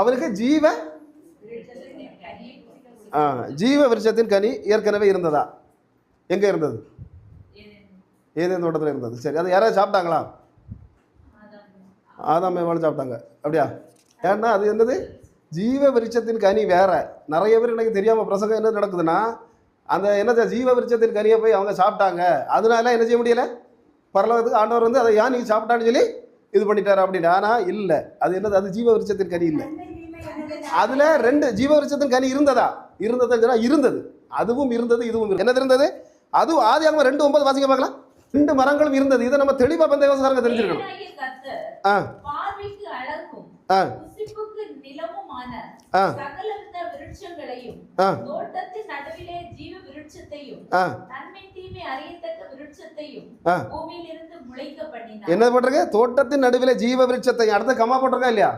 அவருக்கு ஜீவ ஆ ஜீவ விருட்சத்தின் கனி ஏற்கனவே இருந்ததா? எங்கே இருந்தது? ஏதேன் தோட்டத்தில் இருந்தது. சரி அது யாராவது சாப்பிட்டாங்களா? ஆதாம் மேம்பாலும் சாப்பிட்டாங்க. அப்படியா? ஏன்னா அது என்னது? ஜீவ விருட்சத்தின் கனி வேற. நிறைய பேர் எனக்கு தெரியாமல் பிரசங்கம் என்ன நடக்குதுன்னா அந்த என்ன ஜீவ விருட்சத்தின் கனியை போய் அவங்க சாப்பிட்டாங்க. அதனால என்ன செய்ய முடியல? பரலோகத்துக்கு ஆண்டவர் வந்து அதை ஏன் நீ சாப்பிட்டான்னு சொல்லி இது பண்ணிட்டாரு அப்படின்னு ஆனால் இல்லை. அது என்னது? அது ஜீவ விருட்சத்தின் கனி இல்லை. அதுல ரெண்டு ஜீவ விருட்சத்தின் கனி இருந்ததா? இருந்ததுன்னு சொன்னா இருந்தது. அதுவும் இருந்தது இதுவும் இருந்தது. என்னது இருந்தது? அதுவும் ஆதி ஆகமம் ரெண்டு ஒன்பது வாசிக்க பார்க்கலாம். ரெண்டு மரங்களும் இருந்தது. இதை நம்ம தெளிவா பந்தயவசாரங்க தெரிஞ்சிருக்கணும். ஆ. ஆ. ஆ. என்ன பண்றீங்க தோட்டத்தின் நடுவில் ஜீவ விருட்சத்தை அடுத்த கமா போட்டிருக்கா இல்லையா?